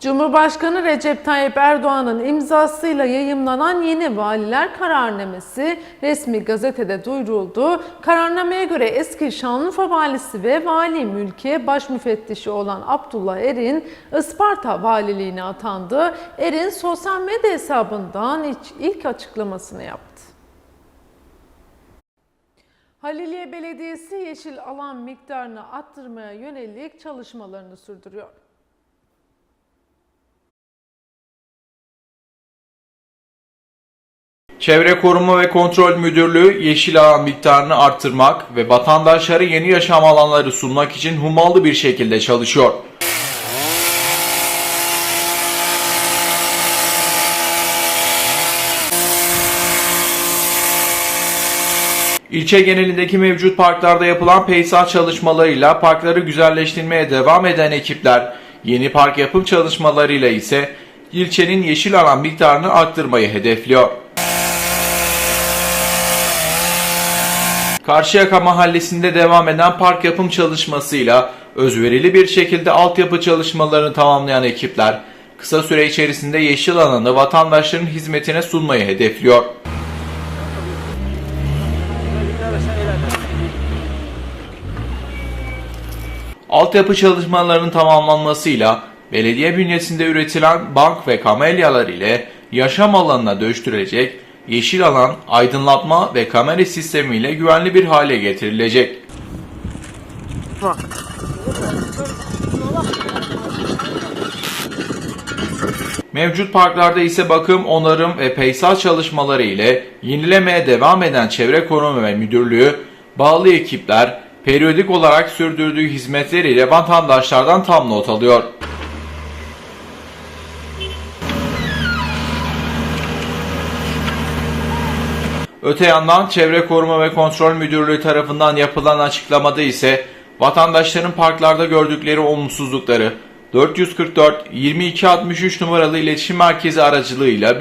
Cumhurbaşkanı Recep Tayyip Erdoğan'ın imzasıyla yayımlanan yeni valiler kararnamesi resmi gazetede duyuruldu. Kararnameye göre eski Şanlıurfa valisi ve vali mülkiye baş müfettişi olan Abdullah Erin Isparta valiliğine atandı. Erin sosyal medya hesabından ilk- açıklamasını yaptı. Haliliye Belediyesi yeşil alan miktarını arttırmaya yönelik çalışmalarını sürdürüyor. Çevre Koruma ve Kontrol Müdürlüğü yeşil alan miktarını arttırmak ve vatandaşlara yeni yaşam alanları sunmak için hummalı bir şekilde çalışıyor. İlçe genelindeki mevcut parklarda yapılan peyzaj çalışmalarıyla parkları güzelleştirmeye devam eden ekipler, yeni park yapım çalışmalarıyla ise ilçenin yeşil alan miktarını arttırmayı hedefliyor. Karşıyaka mahallesinde devam eden park yapım çalışmasıyla özverili bir şekilde altyapı çalışmalarını tamamlayan ekipler, kısa süre içerisinde yeşil alanı vatandaşların hizmetine sunmayı hedefliyor. Altyapı çalışmalarının tamamlanmasıyla belediye bünyesinde üretilen bank ve kamelyalar ile yaşam alanına dönüştürülecek, yeşil alan, aydınlatma ve kamera sistemiyle güvenli bir hale getirilecek. Mevcut parklarda ise bakım, onarım ve peysaj çalışmaları ile yenilemeye devam eden Çevre Koruma ve Müdürlüğü, bağlı ekipler periyodik olarak sürdürdüğü hizmetleriyle vatandaşlardan tam not alıyor. Öte yandan Çevre Koruma ve Kontrol Müdürlüğü tarafından yapılan açıklamada ise vatandaşların parklarda gördükleri olumsuzlukları 444 2263 numaralı iletişim merkezi aracılığıyla